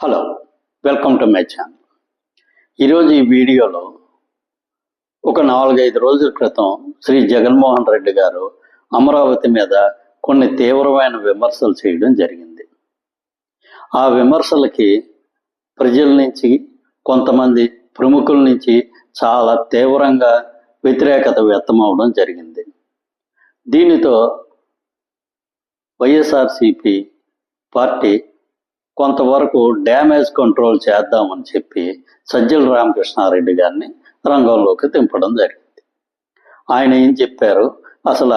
Hello welcome to my channel ఈరోజు ఈ వీడియోలో ఒక నాలుగైదు రోజుల క్రితం శ్రీ జగన్మోహన్ రెడ్డి గారు అమరావతి మీద కొన్ని తీవ్రమైన విమర్శలు చేయడం జరిగింది. ఆ విమర్శలకి ప్రజల నుంచి కొంతమంది ప్రముఖుల నుంచి చాలా తీవ్రంగా వ్యతిరేకత వ్యక్తమవడం జరిగింది. దీనితో వైఎస్ఆర్సిపి పార్టీ కొంతవరకు డ్యామేజ్ కంట్రోల్ చేద్దామని చెప్పి సజ్జల రామకృష్ణారెడ్డి గారిని రంగంలోకి దింపడం జరిగింది. ఆయన ఏం చెప్పారు? అసలు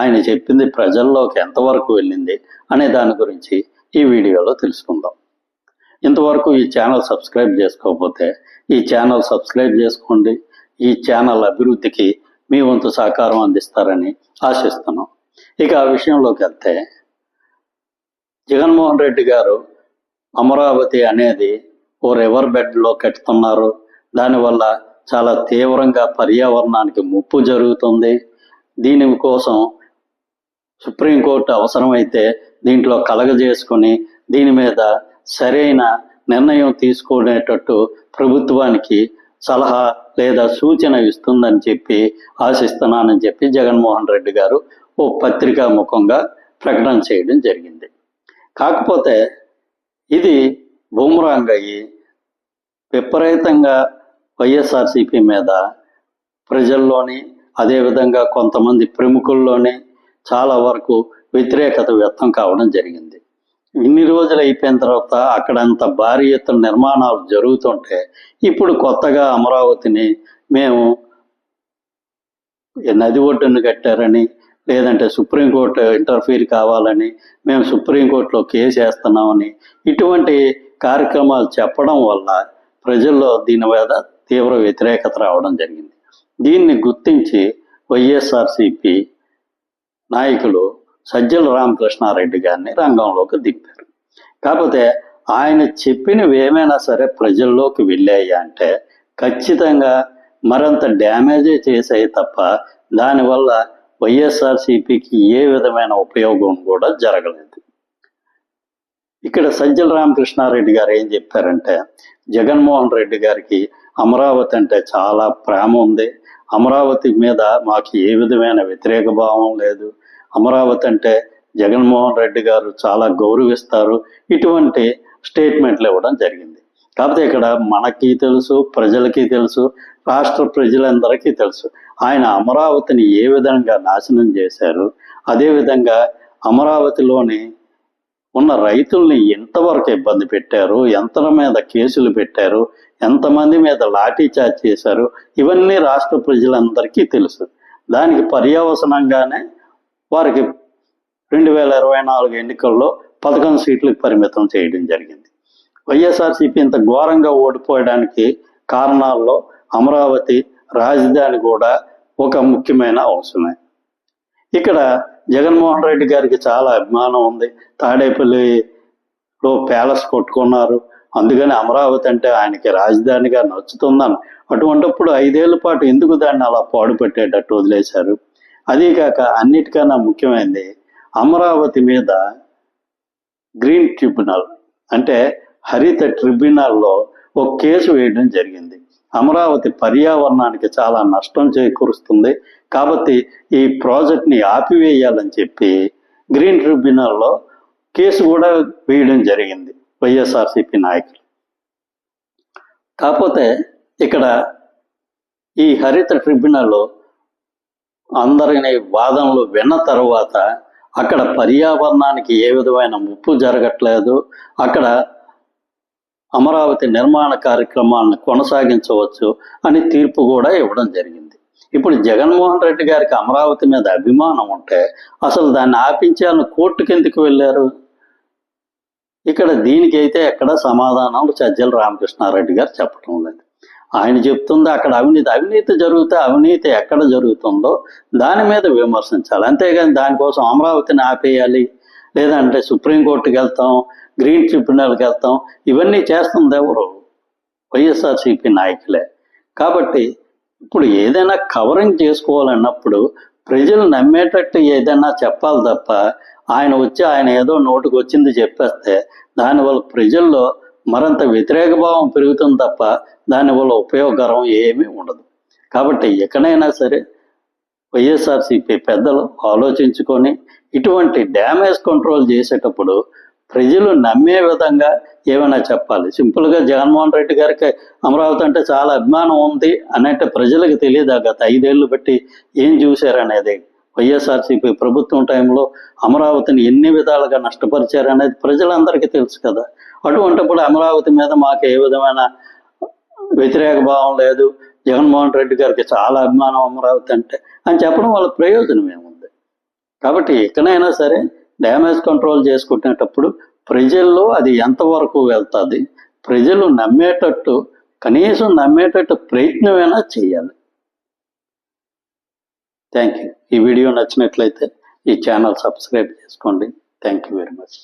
ఆయన చెప్పింది ప్రజల్లోకి ఎంతవరకు వెళ్ళింది అనే దాని గురించి ఈ వీడియోలో తెలుసుకుందాం. ఇంతవరకు ఈ ఛానల్ సబ్స్క్రైబ్ చేసుకోకపోతే ఈ ఛానల్ సబ్స్క్రైబ్ చేసుకోండి. ఈ ఛానల్ అభివృద్ధికి మీ వంతు సహకారం అందిస్తారని ఆశిస్తున్నాం. ఇక ఆ విషయంలోకి వెళ్తే జగన్మోహన్ రెడ్డి గారు అమరావతి అనేది ఓ రివర్ బెడ్లో కట్టుతున్నారు. దానివల్ల చాలా తీవ్రంగా పర్యావరణానికి ముప్పు జరుగుతుంది. దీని కోసం సుప్రీంకోర్టు అవసరమైతే దీంట్లో కలగజేసుకొని దీని మీద సరైన నిర్ణయం తీసుకునేటట్టు ప్రభుత్వానికి సలహా లేదా సూచన ఇస్తుందని చెప్పి ఆశిస్తున్నానని చెప్పి జగన్మోహన్ రెడ్డి గారు ఓ పత్రికా ముఖంగా ప్రకటన చేయడం జరిగింది. కాకపోతే ఇది బూమరాంగ్ అయ్యి విపరీతంగా వైఎస్ఆర్సీపీ మీద ప్రజల్లోని అదేవిధంగా కొంతమంది ప్రముఖుల్లోని చాలా వరకు వ్యతిరేకత వ్యక్తం కావడం జరిగింది. ఇన్ని రోజులు అయిపోయిన తర్వాత అక్కడ అంత భారీ ఎత్తున నిర్మాణాలు జరుగుతుంటే ఇప్పుడు కొత్తగా అమరావతిని మేము నది ఒడ్డును కట్టారని లేదంటే సుప్రీంకోర్టు ఇంటర్ఫీర్ కావాలని మేము సుప్రీంకోర్టులో కేసు వేస్తున్నామని ఇటువంటి కార్యక్రమాలు చెప్పడం వల్ల ప్రజల్లో దీని మీద తీవ్ర వ్యతిరేకత రావడం జరిగింది. దీన్ని గుర్తించి వైఎస్ఆర్సిపి నాయకులు సజ్జల రామకృష్ణారెడ్డి గారిని రంగంలోకి దింపారు. కాకపోతే ఆయన చెప్పినవి ఏమైనా సరే ప్రజల్లోకి వెళ్ళాయి అంటే ఖచ్చితంగా మరింత డ్యామేజే చేసాయి తప్ప దానివల్ల వైఎస్ఆర్సీపీకి ఏ విధమైన ఉపయోగం కూడా జరగలేదు. ఇక్కడ సజ్జల రామకృష్ణారెడ్డి గారు ఏం చెప్పారంటే జగన్మోహన్ రెడ్డి గారికి అమరావతి అంటే చాలా ప్రేమ ఉంది. అమరావతి మీద మాకు ఏ విధమైన వ్యతిరేక భావం లేదు. అమరావతి అంటే జగన్మోహన్ రెడ్డి గారు చాలా గౌరవిస్తారు. ఇటువంటి స్టేట్మెంట్లు ఇవ్వడం జరిగింది. కాకపోతే ఇక్కడ మనకి తెలుసు ప్రజలకి తెలుసు రాష్ట్ర ప్రజలందరికీ తెలుసు. ఆయన అమరావతిని ఏ విధంగా నాశనం చేశారు అదేవిధంగా అమరావతిలోని ఉన్న రైతుల్ని ఎంతవరకు ఇబ్బంది పెట్టారు ఎంత మీద కేసులు పెట్టారు ఎంతమంది మీద లాఠీ చార్జ్ చేశారు ఇవన్నీ రాష్ట్ర ప్రజలందరికీ తెలుసు. దానికి పర్యవసనంగానే వారికి రెండు వేల ఇరవై నాలుగు ఎన్నికల్లో పదకొండు సీట్లకు పరిమితం చేయడం జరిగింది. వైఎస్ఆర్సీపీ ఇంత ఘోరంగా ఓడిపోయడానికి కారణాల్లో అమరావతి రాజధాని కూడా ఒక ముఖ్యమైన అవసరమే ఇక్కడ జగన్మోహన్ రెడ్డి గారికి చాలా అభిమానం ఉంది. తాడేపల్లిలో ప్యాలెస్ కొట్టుకున్నారు. అందుకని అమరావతి అంటే ఆయనకి రాజధానిగా నచ్చుతుందని. అటువంటిప్పుడు ఐదేళ్ళ పాటు ఎందుకు దాన్ని అలా పాడుపెట్టేటట్టు వదిలేశారు? అదీకాక అన్నిటికన్నా ముఖ్యమైనది అమరావతి మీద గ్రీన్ ట్రిబ్యునల్ అంటే హరిత ట్రిబ్యునల్లో ఒక కేసు వేయడం జరిగింది. అమరావతి పర్యావరణానికి చాలా నష్టం చేకూరుస్తుంది. కాబట్టి ఈ ప్రాజెక్ట్ని ఆపివేయాలని చెప్పి గ్రీన్ ట్రిబ్యునల్లో కేసు కూడా వేయడం జరిగింది వైఎస్ఆర్సిపి నాయకులు. కాకపోతే ఇక్కడ ఈ హరిత ట్రిబ్యునల్ అందరిని వాదనలు విన్న తర్వాత అక్కడ పర్యావరణానికి ఏ విధమైన ముప్పు జరగట్లేదు. అక్కడ అమరావతి నిర్మాణ కార్యక్రమాలను కొనసాగించవచ్చు అని తీర్పు కూడా ఇవ్వడం జరిగింది. ఇప్పుడు జగన్మోహన్ రెడ్డి గారికి అమరావతి మీద అభిమానం ఉంటే అసలు దాన్ని ఆపించాలని కోర్టు ఎందుకు వెళ్ళారు? ఇక్కడ దీనికైతే ఎక్కడ సమాధానాలు సజ్జల రామకృష్ణారెడ్డి గారు చెప్పడం లేదు. ఆయన చెప్తుంది అక్కడ అవినీతి అవినీతి జరిగితే అవినీతి ఎక్కడ జరుగుతుందో దాని మీద విమర్శించాలి. అంతేగాని దానికోసం అమరావతిని ఆపేయాలి. లేదంటే సుప్రీంకోర్టుకి వెళ్తాం గ్రీన్ ట్రిబ్యునల్కి వెళ్తాం ఇవన్నీ చేస్తుంది ఎవరు? వైఎస్ఆర్సీపీ నాయకులే. కాబట్టి ఇప్పుడు ఏదైనా కవరింగ్ చేసుకోవాలన్నప్పుడు ప్రజలు నమ్మేటట్టు ఏదైనా చెప్పాలి తప్ప ఆయన వచ్చి ఆయన ఏదో నోటుకు వచ్చింది చెప్పేస్తే దానివల్ల ప్రజల్లో మరింత వ్యతిరేక భావం పెరుగుతుంది తప్ప దానివల్ల ఉపయోగకరం ఏమీ ఉండదు. కాబట్టి ఎక్కడైనా సరే వైఎస్ఆర్సీపీ పెద్దలు ఆలోచించుకొని ఇటువంటి డ్యామేజ్ కంట్రోల్ చేసేటప్పుడు ప్రజలు నమ్మే విధంగా ఏమైనా చెప్పాలి? సింపుల్గా జగన్మోహన్ రెడ్డి గారికి అమరావతి అంటే చాలా అభిమానం ఉంది అనేట ప్రజలకు తెలియదా? గత ఐదేళ్ళు బట్టి ఏం చూశారనేది? వైఎస్ఆర్సీపీ ప్రభుత్వం టైంలో అమరావతిని ఎన్ని విధాలుగా నష్టపరిచారనేది ప్రజలందరికీ తెలుసు కదా. అటువంటిప్పుడు అమరావతి మీద మాకు ఏ విధమైన వ్యతిరేక భావం లేదు. జగన్మోహన్ రెడ్డి గారికి చాలా అభిమానం అమరావతి అంటే అని చెప్పడం వాళ్ళ ప్రయోజనం ఏముంది? కాబట్టి ఎక్కడైనా సరే డ్యామేజ్ కంట్రోల్ చేసుకునేటప్పుడు ప్రజల్లో అది ఎంతవరకు వెళ్తుంది? ప్రజలు నమ్మేటట్టు కనీసం నమ్మేటట్టు ప్రయత్నమైనా చేయాలి. Thank you. ఈ వీడియో నచ్చినట్లయితే ఈ ఛానల్ సబ్స్క్రైబ్ చేసుకోండి. Thank you very much.